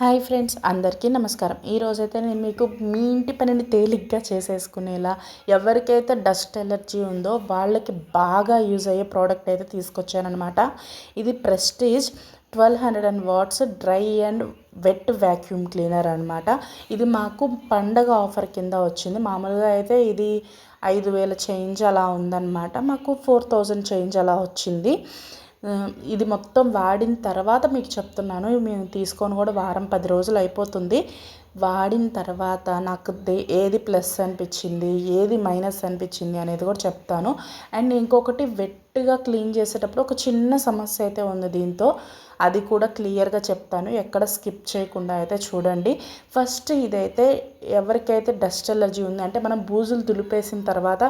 Hi friends అందరికీ నమస్కారం. ఈరోజైతే నేను మీకు మీ ఇంటి పనిని తేలిగ్గా చేసేసుకునేలా ఎవరికైతే డస్ట్ ఎలర్జీ ఉందో వాళ్ళకి బాగా యూజ్ అయ్యే ప్రోడక్ట్ అయితే తీసుకొచ్చానమాట ఇది Prestige twelve hundred and watts dry and wet vacuum cleaner అనమాట ఇది మాకు పండగ ఆఫర్ కింద వచ్చింది. మామూలుగా అయితే ఇది ఐదు వేల చేంజ్ అలా ఉందన్నమాట. మాకు ఫోర్ థౌజండ్ చేంజ్ అలా వచ్చింది. ఇది మొత్తం వాడిన తర్వాత మీకు చెప్తున్నాను. మేము తీసుకొని కూడా వారం పది రోజులు అయిపోతుంది. వాడిన తర్వాత నాకు ఏది ప్లస్ అనిపించింది ఏది మైనస్ అనిపించింది అనేది కూడా చెప్తాను. అండ్ ఇంకొకటి వెట్టిగా క్లీన్ చేసేటప్పుడు ఒక చిన్న సమస్య అయితే ఉంది దీంతో. అది కూడా క్లియర్గా చెప్తాను. ఎక్కడ స్కిప్ చేయకుండా అయితే చూడండి. ఫస్ట్ ఇదైతే ఎవరికైతే డస్ట్ ఎలర్జీ ఉంది అంటే మనం బూజులు దులిపేసిన తర్వాత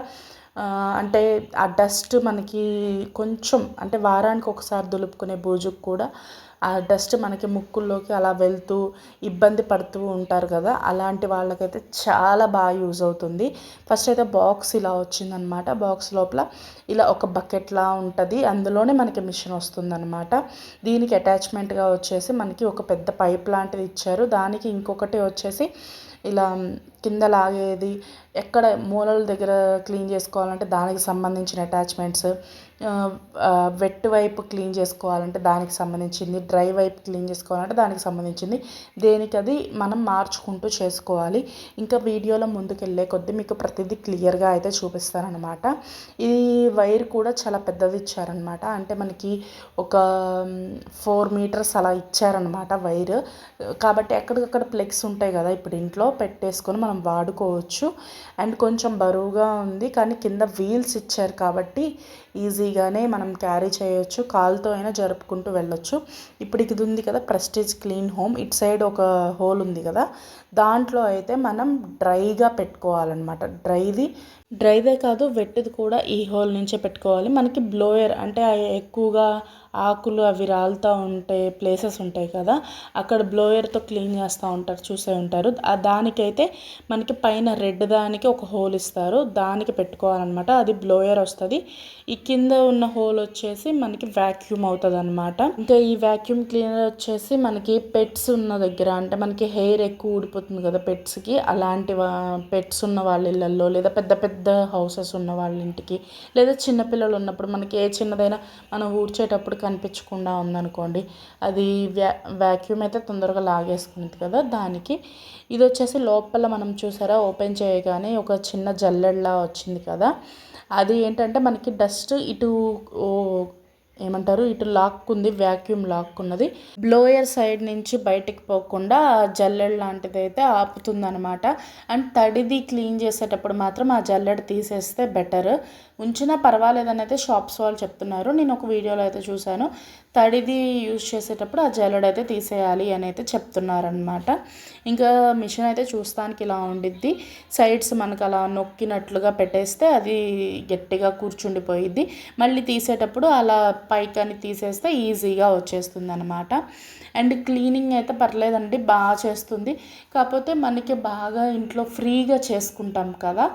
అంటే ఆ డస్ట్ మనకి కొంచెం అంటే వారానికి ఒకసారి దులుపుకునే బూజుకు కూడా ఆ డస్ట్ మనకి ముక్కుల్లోకి అలా వెళ్తూ ఇబ్బంది పడుతూ ఉంటారు కదా అలాంటి వాళ్ళకైతే చాలా బాగా యూజ్ అవుతుంది. ఫస్ట్ అయితే బాక్స్ ఇలా వచ్చిందనమాట. బాక్స్ లోపల ఇలా ఒక బకెట్లా ఉంటుంది. అందులోనే మనకి మిషన్ వస్తుందన్నమాట దీనికి అటాచ్మెంట్గా వచ్చేసి మనకి ఒక పెద్ద పైప్ లాంటిది ఇచ్చారు. దానికి ఇంకొకటి వచ్చేసి ఇలా కింద లాగేది ఎక్కడ మూలల దగ్గర క్లీన్ చేసుకోవాలంటే దానికి సంబంధించిన అటాచ్మెంట్స్ వెట్ వైపు క్లీన్ చేసుకోవాలంటే దానికి సంబంధించింది డ్రై వైపు క్లీన్ చేసుకోవాలంటే దానికి సంబంధించింది. దేనికి అది మనం మార్చుకుంటూ చేసుకోవాలి. ఇంకా వీడియోలో ముందుకెళ్ళే కొద్దీ మీకు ప్రతిదీ క్లియర్గా అయితే చూపిస్తారనమాట ఈ వైర్ కూడా చాలా పెద్దది ఇచ్చారనమాట అంటే మనకి ఒక ఫోర్ మీటర్స్ అలా ఇచ్చారనమాట వైర్. కాబట్టి ఎక్కడికక్కడ ప్లెక్స్ ఉంటాయి కదా ఇప్పుడు ఇంట్లో పెట్టేసుకొని మనం వాడుకోవచ్చు. అండ్ కొంచెం బరువుగా ఉంది. కానీ కింద వీల్స్ ఇచ్చారు కాబట్టి ఈజీగానే మనం క్యారీ చేయొచ్చు కాల్తో అయినా జరుపుకుంటూ వెళ్ళొచ్చు. ఇప్పుడు ఇది ఉంది కదా Prestige clean home. It side ఒక హోల్ ఉంది కదా దాంట్లో అయితే మనం డ్రైగా పెట్టుకోవాలన్నమాట. డ్రైది డ్రైదే కాదు వెట్టిది కూడా ఈ హోల్ నుంచే పెట్టుకోవాలి. మనకి బ్లోయర్ అంటే ఎక్కువగా ఆకులు అవి రాలుతూ ఉంటే ప్లేసెస్ ఉంటాయి కదా అక్కడ బ్లోయర్తో క్లీన్ చేస్తూ ఉంటారు చూసే ఉంటారు. దానికైతే మనకి పైన రెడ్ దానికి ఒక హోల్ ఇస్తారు దానికి పెట్టుకోవాలన్నమాట. అది బ్లోయర్ వస్తుంది. ఈ కింద ఉన్న హోల్ వచ్చేసి మనకి వ్యాక్యూమ్ అవుతుంది అనమాట ఇంకా ఈ వ్యాక్యూమ్ క్లీనర్ వచ్చేసి మనకి పెట్స్ ఉన్న దగ్గర అంటే మనకి హెయిర్ ఎక్కువ ఊడిపోతుంది కదా పెట్స్కి అలాంటి పెట్స్ ఉన్న వాళ్ళ ఇళ్ళల్లో లేదా పెద్ద పెద్ద పెద్ద హౌసెస్ ఉన్న వాళ్ళ ఇంటికి లేదా చిన్నపిల్లలు ఉన్నప్పుడు మనకి ఏ చిన్నదైనా మనం ఊడ్చేటప్పుడు కనిపించకుండా ఉందనుకోండి అది వ్యా వ్యాక్యూమ్ అయితే తొందరగా లాగేసుకుంది కదా దానికి. ఇది వచ్చేసి లోపల మనం చూసారా ఓపెన్ చేయగానే ఒక చిన్న జల్లెడలా వచ్చింది కదా. అది ఏంటంటే మనకి డస్ట్ ఇటు ఏమంటారు? ఇటు లాక్కుంది వ్యాక్యూమ్ లాక్కున్నది. బ్లోయర్ సైడ్ నుంచి బయటికి పోకుండా జల్లెడ లాంటిది అయితే ఆపుతుందనమాట అండ్ తడిది క్లీన్ చేసేటప్పుడు మాత్రం ఆ జల్లెడ తీసేస్తే బెటర్. ఉంచినా పర్వాలేదని అయితే షాప్స్ వాళ్ళు చెప్తున్నారు. నేను ఒక వీడియోలో అయితే చూశాను. తడిది యూజ్ చేసేటప్పుడు ఆ జల్లెడ అయితే తీసేయాలి అని అయితే చెప్తున్నారనమాట ఇంకా మిషన్ అయితే చూస్తానికి ఇలా ఉండిద్ది. సైడ్స్ మనకు అలా నొక్కినట్లుగా పెట్టేస్తే అది గట్టిగా కూర్చుండిపోయిద్ది. మళ్ళీ తీసేటప్పుడు అలా పైకని తీసేస్తే ఈజీగా వచ్చేస్తుంది అనమాట అండ్ క్లీనింగ్ అయితే పర్లేదండి బాగా చేస్తుంది. కాకపోతే మనకి బాగా ఇంట్లో ఫ్రీగా చేసుకుంటాం కదా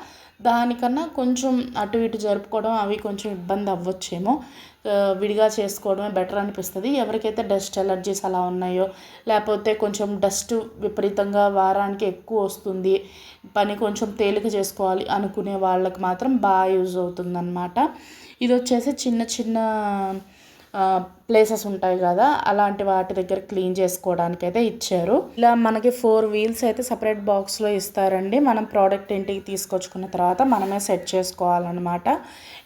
దానికన్నా కొంచెం అటు ఇటు జరుపుకోవడం అవి కొంచెం ఇబ్బంది అవ్వచ్చేమో. విడిగా చేసుకోవడమే బెటర్ అనిపిస్తుంది. ఎవరికైతే డస్ట్ ఎలర్జీస్ అలా ఉన్నాయో లేకపోతే కొంచెం డస్ట్ విపరీతంగా వారానికి ఎక్కువ వస్తుంది పని కొంచెం తేలిక చేసుకోవాలి అనుకునే వాళ్ళకి మాత్రం బాగా యూజ్ అవుతుందన్నమాట. ఇది వచ్చేసి చిన్న చిన్న ప్లేసెస్ ఉంటాయి కదా అలాంటి వాటి దగ్గర క్లీన్ చేసుకోవడానికి అయితే ఇచ్చారు. ఇలా మనకి ఫోర్ వీల్స్ అయితే సపరేట్ బాక్స్లో ఇస్తారండి. మనం ప్రోడక్ట్ ఇంటికి తీసుకొచ్చుకున్న తర్వాత మనమే సెట్ చేసుకోవాలన్నమాట.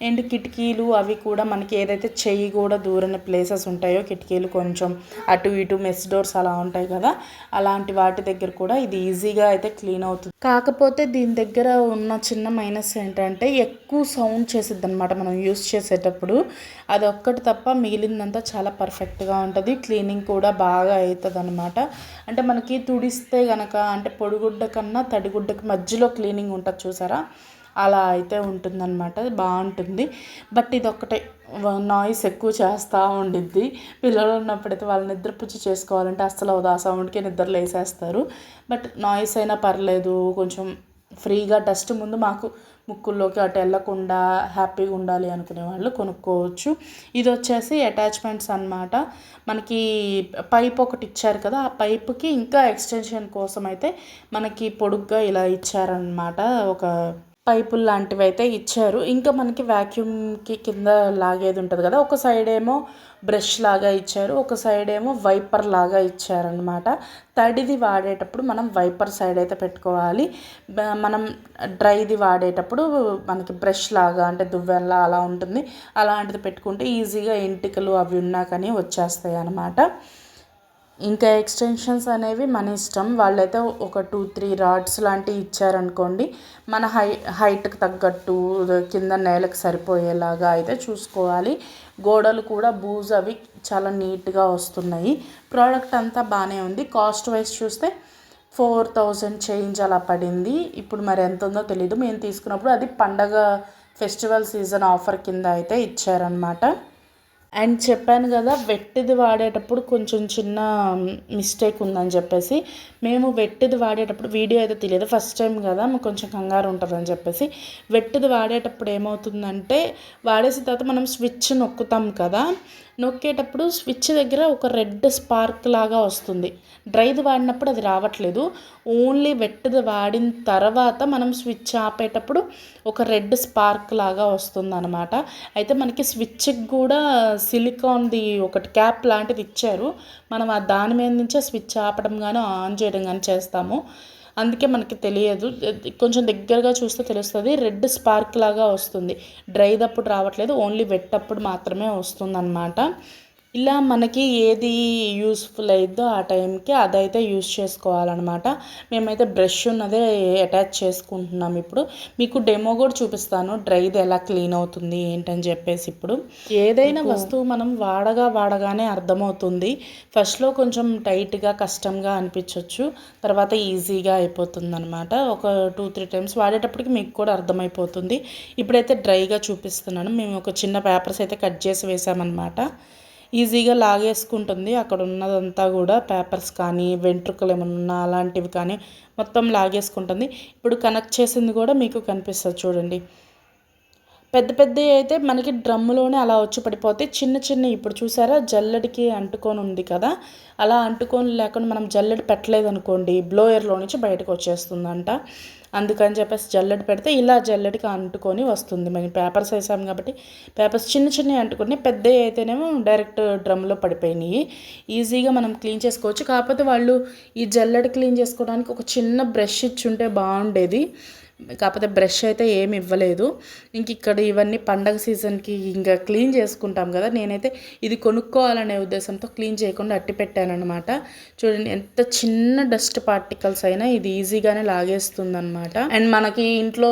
అండ్ కిటికీలు అవి కూడా మనకి ఏదైతే చెయ్యి కూడా దూరని ప్లేసెస్ ఉంటాయో కిటికీలు కొంచెం అటు ఇటు మెస్ డోర్స్ అలా ఉంటాయి కదా అలాంటి వాటి దగ్గర కూడా ఇది ఈజీగా అయితే క్లీన్ అవుతుంది. కాకపోతే దీని దగ్గర ఉన్న చిన్న మైనస్ ఏంటంటే ఎక్కువ సౌండ్ చేసిద్ది అనమాట మనం యూస్ చేసేటప్పుడు. అది ఒక్కటి తప్ప మిగిలిందంతా చాలా పర్ఫెక్ట్గా ఉంటుంది. క్లీనింగ్ కూడా బాగా అవుతుంది అనమాట అంటే మనకి తుడిస్తే కనుక అంటే పొడిగుడ్డ కన్నా తడిగుడ్డకి మధ్యలో క్లీనింగ్ ఉంటుంది చూసారా? అలా అయితే ఉంటుందన్నమాట. బాగుంటుంది. బట్ ఇది ఒక్కటే నాయిస్ ఎక్కువ చేస్తూ ఉండిద్ది. పిల్లలు ఉన్నప్పుడైతే వాళ్ళు నిద్రపుచ్చి చేసుకోవాలంటే అస్సలు అవుదా ఆ సౌండ్కి నిద్రలు వేసేస్తారు బట్ నాయిస్ అయినా పర్లేదు కొంచెం ఫ్రీగా డస్ట్ ముందు మాకు ముక్కుల్లోకి అటు వెళ్ళకుండా హ్యాపీగా ఉండాలి అనుకునే వాళ్ళు కొనుక్కోవచ్చు. ఇది వచ్చేసి అటాచ్మెంట్స్ అన్నమాట. మనకి పైప్ ఒకటి ఇచ్చారు కదా ఆ పైప్కి ఇంకా ఎక్స్టెన్షన్ కోసం అయితే మనకి పొడుగ్గా ఇలా ఇచ్చారనమాట ఒక పైపులు లాంటివి అయితే ఇచ్చారు. ఇంకా మనకి వ్యాక్యూమ్కి కింద లాగేది ఉంటుంది కదా ఒక సైడ్ ఏమో బ్రష్ లాగా ఇచ్చారు ఒక సైడ్ ఏమో వైపర్ లాగా ఇచ్చారనమాట తడిది వాడేటప్పుడు మనం వైపర్ సైడ్ అయితే పెట్టుకోవాలి. మనం డ్రైది వాడేటప్పుడు మనకి బ్రష్ లాగా అంటే దువ్వెల్లా అలా ఉంటుంది. అలాంటిది పెట్టుకుంటే ఈజీగా ఎంటికలు అవి ఉన్నా కానీ వచ్చేస్తాయి అన్నమాట ఇంకా ఎక్స్టెన్షన్స్ అనేవి మన ఇష్టం. వాళ్ళైతే ఒక టూ త్రీ రాడ్స్ లాంటివి ఇచ్చారనుకోండి మన హై హైట్కి తగ్గట్టు కింద నేలకు సరిపోయేలాగా అయితే చూసుకోవాలి. గోడలు కూడా బూజ్ అవి చాలా నీట్గా వస్తున్నాయి. ప్రోడక్ట్ అంతా బాగానే ఉంది. కాస్ట్ వైజ్ చూస్తే ఫోర్ థౌజండ్ చేంజ్ అలా పడింది. ఇప్పుడు మరి ఎంత ఉందో తెలియదు మేము తీసుకున్నప్పుడు అది పండగ ఫెస్టివల్ సీజన్ ఆఫర్ కింద అయితే ఇచ్చారనమాట అండ్ చెప్పాను కదా వెట్టిది వాడేటప్పుడు కొంచెం చిన్న మిస్టేక్ ఉందని చెప్పేసి మేము వెట్టిది వాడేటప్పుడు వీడియో అయితే తెలియదు ఫస్ట్ టైం కదా మాకు కొంచెం కంగారు ఉంటుందని చెప్పేసి వెట్టిది వాడేటప్పుడు ఏమవుతుందంటే వాడేసిన తర్వాత మనం స్విచ్ నొక్కుతాం కదా నొక్కేటప్పుడు స్విచ్ దగ్గర ఒక రెడ్ స్పార్క్ లాగా వస్తుంది. డ్రైది వాడినప్పుడు అది రావట్లేదు. ఓన్లీ వెట్టిది వాడిన తర్వాత మనం స్విచ్ ఆపేటప్పుడు ఒక రెడ్ స్పార్క్ లాగా వస్తుంది అనమాట అయితే మనకి స్విచ్కి కూడా సిలికాన్ది ఒకటి క్యాప్ లాంటిది ఇచ్చారు. మనం ఆ దాని మీద నుంచే స్విచ్ ఆపడం కానీ ఆన్ చేయడం కానీ చేస్తాము. అందుకే మనకి తెలియదు. కొంచెం దగ్గరగా చూస్తే తెలుస్తుంది. రెడ్ స్పార్క్ లాగా వస్తుంది. డ్రైదప్పుడు రావట్లేదు. ఓన్లీ వెట్టప్పుడు మాత్రమే వస్తుంది ఇలా మనకి ఏది యూస్ఫుల్ అయిద్దో ఆ టైంకి అదైతే యూస్ చేసుకోవాలన్నమాట. మేమైతే బ్రష్ ఉన్నదే అటాచ్ చేసుకుంటున్నాం ఇప్పుడు. మీకు డెమో కూడా చూపిస్తాను. డ్రైది ఎలా క్లీన్ అవుతుంది ఏంటని చెప్పేసి ఇప్పుడు. ఏదైనా వస్తువు మనం వాడగా వాడగానే అర్థమవుతుంది. ఫస్ట్లో కొంచెం టైట్గా కష్టంగా అనిపించవచ్చు తర్వాత ఈజీగా అయిపోతుంది అనమాట ఒక టూ త్రీ టైమ్స్ వాడేటప్పటికి మీకు కూడా అర్థమైపోతుంది. ఇప్పుడైతే డ్రైగా చూపిస్తున్నాను. మేము ఒక చిన్న పేపర్స్ అయితే కట్ చేసి వేసామన్నమాట. ఈజీగా లాగేసుకుంటుంది. అక్కడ ఉన్నదంతా కూడా పేపర్స్ కానీ వెంట్రుకలు ఏమైనా ఉన్నా అలాంటివి కానీ మొత్తం లాగేసుకుంటుంది. ఇప్పుడు కనెక్ట్ చేసింది కూడా మీకు కనిపిస్తుంది చూడండి. పెద్ద పెద్దవి అయితే మనకి డ్రమ్ములోనే అలా వచ్చి పడిపోతాయి చిన్న చిన్న ఇప్పుడు చూసారా? జల్లడికి అంటుకొని ఉంది కదా. అలా అంటుకొని లేకుండా మనం జల్లెడ పెట్టలేదనుకోండి బ్లోయర్లో నుంచి బయటకు వచ్చేస్తుందంట. అందుకని చెప్పేసి జల్లెడ పెడితే ఇలా జల్లెడికి అంటుకొని వస్తుంది. మేము పేపర్స్ వేసాం కాబట్టి పేపర్స్ చిన్న చిన్నవి అంటుకునే పెద్దవి అయితేనేమో డైరెక్ట్ డ్రమ్లో పడిపోయినాయి. ఈజీగా మనం క్లీన్ చేసుకోవచ్చు. కాకపోతే వాళ్ళు ఈ జల్లెడ క్లీన్ చేసుకోవడానికి ఒక చిన్న బ్రష్ ఇచ్చుంటే బాగుండేది. కాకపోతే బ్రష్ అయితే ఏమి ఇవ్వలేదు. ఇంక ఇక్కడ ఇవన్నీ పండగ సీజన్కి ఇంకా క్లీన్ చేసుకుంటాం కదా. నేనైతే ఇది కొనుక్కోవాలనే ఉద్దేశంతో క్లీన్ చేయకుండా అట్టి పెట్టానమాట చూడండి ఎంత చిన్న డస్ట్ పార్టికల్స్ అయినా ఇది ఈజీగానే లాగేస్తుంది అనమాట అండ్ మనకి ఇంట్లో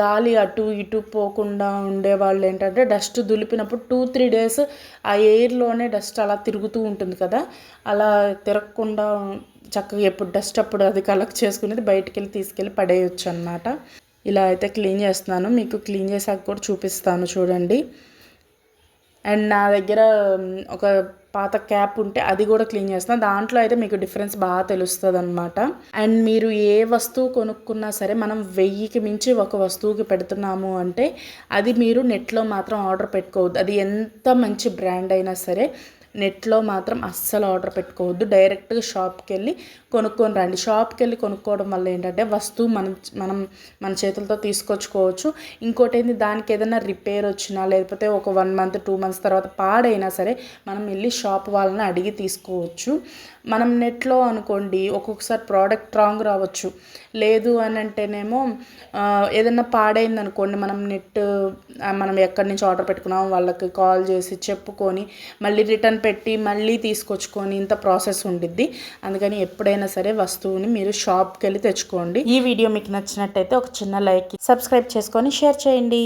గాలి అటు ఇటు పోకుండా ఉండే వాళ్ళు ఏంటంటే డస్ట్ దులిపినప్పుడు టూ త్రీ డేస్ ఆ ఎయిర్లోనే డస్ట్ అలా తిరుగుతూ ఉంటుంది కదా. అలా తిరగకుండా చక్కగా ఎప్పుడు డస్ట్ అప్పుడు అది కలెక్ట్ చేసుకునేది బయటికి వెళ్ళి తీసుకెళ్ళి పడేయచ్చు అనమాట ఇలా అయితే క్లీన్ చేస్తున్నాను. మీకు క్లీన్ చేసాక కూడా చూపిస్తాను చూడండి. అండ్ నా దగ్గర ఒక పాత క్యాప్ ఉంటే అది కూడా క్లీన్ చేస్తాను దాంట్లో అయితే మీకు డిఫరెన్స్ బాగా తెలుస్తుంది అనమాట అండ్ మీరు ఏ వస్తువు కొనుక్కున్నా సరే మనం వెయ్యికి మించి ఒక వస్తువుకి పెడుతున్నాము అంటే అది మీరు నెట్లో మాత్రం ఆర్డర్ పెట్టుకోవద్దు. అది ఎంత మంచి బ్రాండ్ అయినా సరే నెట్లో మాత్రం అస్సలు ఆర్డర్ పెట్టుకోవద్దు. డైరెక్ట్గా షాప్కి వెళ్ళి కొనుక్కొని రండి. షాప్కి వెళ్ళి కొనుక్కోవడం వల్ల ఏంటంటే వస్తువు మనం మనం మన చేతులతో తీసుకొచ్చుకోవచ్చు. ఇంకోటి ఏంది దానికి ఏదైనా రిపేర్ వచ్చినా లేకపోతే ఒక వన్ మంత్ టూ మంత్స్ తర్వాత పాడైనా సరే మనం వెళ్ళి షాప్ వాళ్ళని అడిగి తీసుకోవచ్చు. మనం నెట్లో అనుకోండి ఒక్కొక్కసారి ప్రోడక్ట్ రాంగ్ రావచ్చు. లేదు అని అంటేనేమో ఏదైనా పాడైంది అనుకోండి మనం నెట్ మనం ఎక్కడి నుంచి ఆర్డర్ పెట్టుకున్నాం వాళ్ళకి కాల్ చేసి చెప్పుకొని మళ్ళీ రిటర్న్ పెట్టి మళ్ళీ తీసుకొచ్చుకొని ఇంత ప్రాసెస్ ఉండిద్ది. అందుకని ఎప్పుడైనా సరే వస్తువుని మీరు షాప్కి వెళ్ళి తెచ్చుకోండి. ఈ వీడియో మీకు నచ్చినట్టయితే ఒక చిన్న లైక్ సబ్స్క్రైబ్ చేసుకొని షేర్ చేయండి.